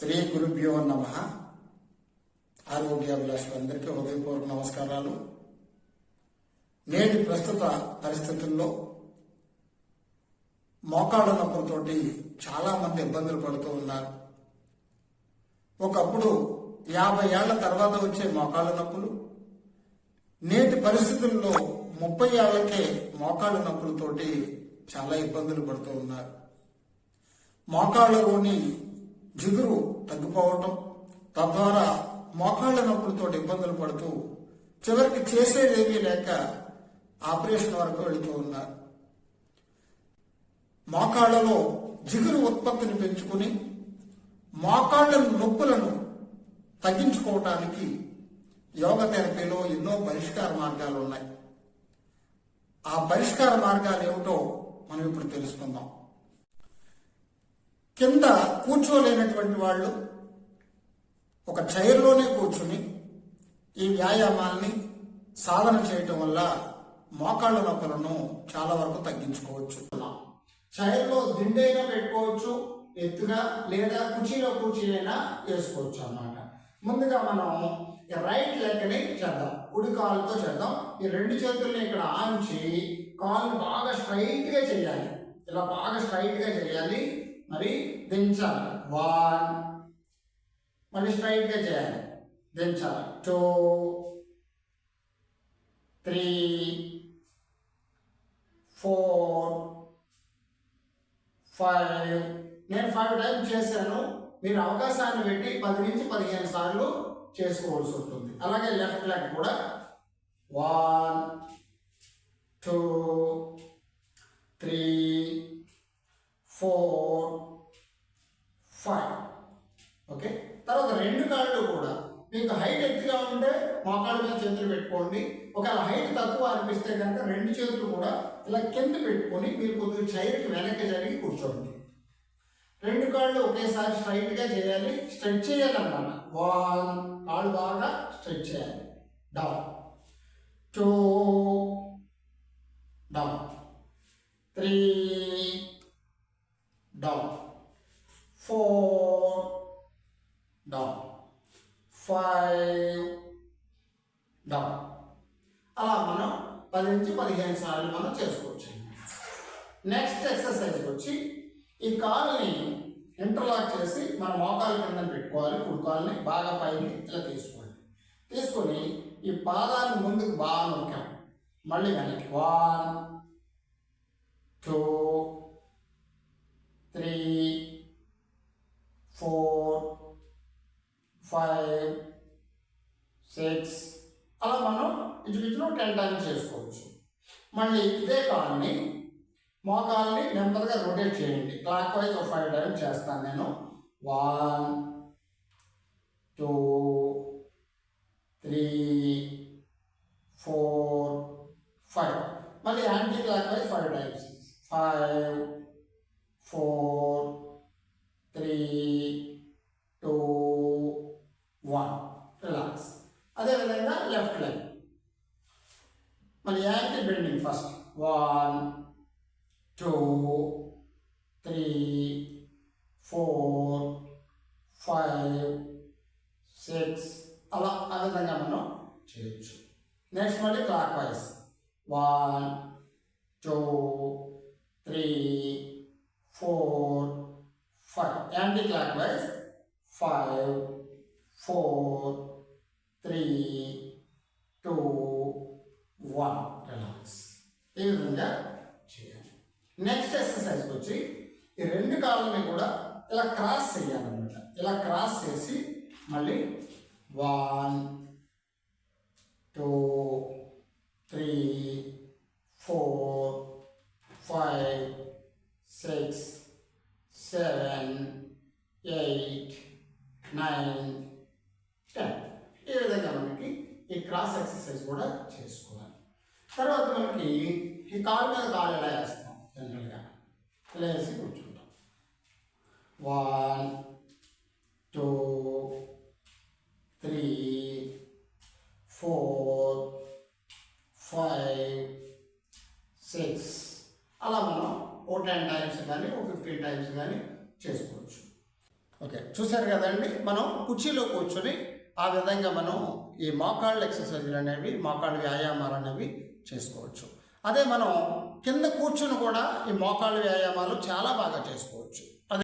శ్రీ గురుభ్యో నమ. ఆరోగ్యాభిలాషులందరికీ హృదయపూర్వక నమస్కారాలు. నేటి ప్రస్తుత పరిస్థితుల్లో మోకాళ్ళ నొప్పులతోటి చాలా మంది ఇబ్బందులు పడుతూ ఉన్నారు. ఒకప్పుడు యాభై ఏళ్ళ తర్వాత వచ్చే మోకాళ్ళ నొప్పులు నేటి పరిస్థితుల్లో ముప్పై ఏళ్ళకే మోకాళ్ళ నొప్పులతోటి చాలా ఇబ్బందులు పడుతూ ఉన్నారు. మోకాళ్ళలోని జిగురు తగ్గిపోవటం తద్వారా మోకాళ్ళ నొప్పులతో ఇబ్బందులు పడుతూ చివరికి చేసేదేమీ లేక ఆపరేషన్ వరకు వెళుతూ ఉన్నారు. మోకాళ్ళలో జిగురు ఉత్పత్తిని పెంచుకుని మోకాళ్ళ నొప్పులను తగ్గించుకోవటానికి యోగ థెరపీలో ఎన్నో పరిష్కార మార్గాలు ఉన్నాయి. ఆ పరిష్కార మార్గాలు ఏమిటో మనం ఇప్పుడు తెలుసుకుందాం. కింద కూర్చోలేనటువంటి వాళ్ళు ఒక చైర్లోనే కూర్చుని ఈ వ్యాయామాల్ని సాధన చేయటం వల్ల మోకాళ్ళ నొప్పులను చాలా వరకు తగ్గించుకోవచ్చు. చైర్లో దిండైనా పెట్టుకోవచ్చు ఎత్తుగా లేదా కుర్చీలో కూర్చీనైనా వేసుకోవచ్చు అన్నమాట. ముందుగా మనం రైట్ లెగ్ని చేద్దాం కుడి కాలుతో చేద్దాం. ఈ రెండు చేతుల్ని ఇక్కడ ఆంచి కాళ్ళు బాగా స్ట్రైట్గా చేయాలి. ఇలా బాగా స్ట్రైట్గా చేయాలి. మరి దించాలి వన్ మళ్ళీ స్ట్రైట్గా చేయాలి. దించాలి టూ త్రీ ఫోర్ ఫైవ్ నేను ఫైవ్ టైమ్స్ చేశాను. మీరు అవకాశాన్ని పెట్టి పది నుంచి పదిహేను సార్లు చేసుకోవాల్సి ఉంటుంది. అలాగే లెఫ్ట్ లెగ్ కూడా. One two three four five okay తర్వాత రెండు కాళ్ళు కూడా. మీకు హైట్ ఎత్తుగా ఉంటే మోకాళ్ళ మీద చేతులు పెట్టుకోండి. ఒకవేళ హైట్ తక్కువ అనిపిస్తే కనుక రెండు చేతులు కూడా ఇలా కింద పెట్టుకొని మీరు కొద్దిగా చైర్కి వెనక్కి జరిగి కూర్చోండి. రెండు కాళ్ళు ఒకేసారి స్ట్రైట్గా చేయాలి. స్ట్రెచ్ చేయాలన్నమాట. వన్ కాళ్ళు బాగా స్ట్రెచ్ చేయాలి. Down two down three down, four down five down. అలా మనం పది నుంచి పదిహేను సార్లు మనం చేసుకోవచ్చు. నెక్స్ట్ ఎక్సర్సైజ్ వచ్చి ఈ కాలుని ఇంటర్లాక్ చేసి మన మోకాలు కింద పెట్టుకోవాలి కుడి బాగా పైకి ఇలా తీసుకోండి. తీసుకొని ఈ పాదాన్ని ముందుకు బాగా నొక్కాం. మళ్ళీ వెనక్కి. వన్ టూ మనం ఇంచుమించులో టెన్ టైమ్స్ చేసుకోవచ్చు. మళ్ళీ ఇదే కాల్ని మోకాల్ని నెమ్మదిగా రొటేట్ చేయండి. క్లాక్ వైజ్ ఒక ఫైవ్ టైమ్స్ చేస్తాను నేను. One two three four five. మళ్ళీ anticlockwise five times. Five four three two one. Relax. అదేవిధంగా లెఫ్ట్ లెగ్ మళ్ళీ anti bending first one two three four five six అలా ఆ విధంగా మనం చేయొచ్చు నెక్స్ట్ మళ్ళీ clockwise one two three four five anticlockwise five four three two one relax ఈ విధంగా చేయాలి. నెక్స్ట్ ఎక్సర్సైజ్కి వచ్చి ఈ రెండు కాళ్ళని కూడా ఇలా క్రాస్ చేయాలన్నమాట. ఇలా క్రాస్ చేసి మళ్ళీ one two three four five six seven eight nine ten ఈ విధంగా మనకి ఈ క్రాస్ ఎక్సర్సైజ్ కూడా చేసుకోవాలి. తర్వాత మనకి ఈ కాలు మీద కాలు ఎలా వేస్తాం? జనరల్గా ఇలా వేసి కూర్చుంటాం. One two three four five six. అలా మనం ఓ టెన్ టైమ్స్ కానీ ఓ ఫిఫ్టీన్ టైమ్స్ కానీ చేసుకోవచ్చు. ఓకే చూశారు కదండి? మనం కుర్చీలో కూర్చొని ఆ విధంగా మనం ఈ మోకాళ్ళ ఎక్సర్సైజులు అనేవి మోకాళ్ళ వ్యాయామాలు అనేవి చేసుకోవచ్చు. అదే మనం కింద కూర్చుని కూడా ఈ మోకాళ్ళ వ్యాయామాలు చాలా బాగా చేసుకోవచ్చు.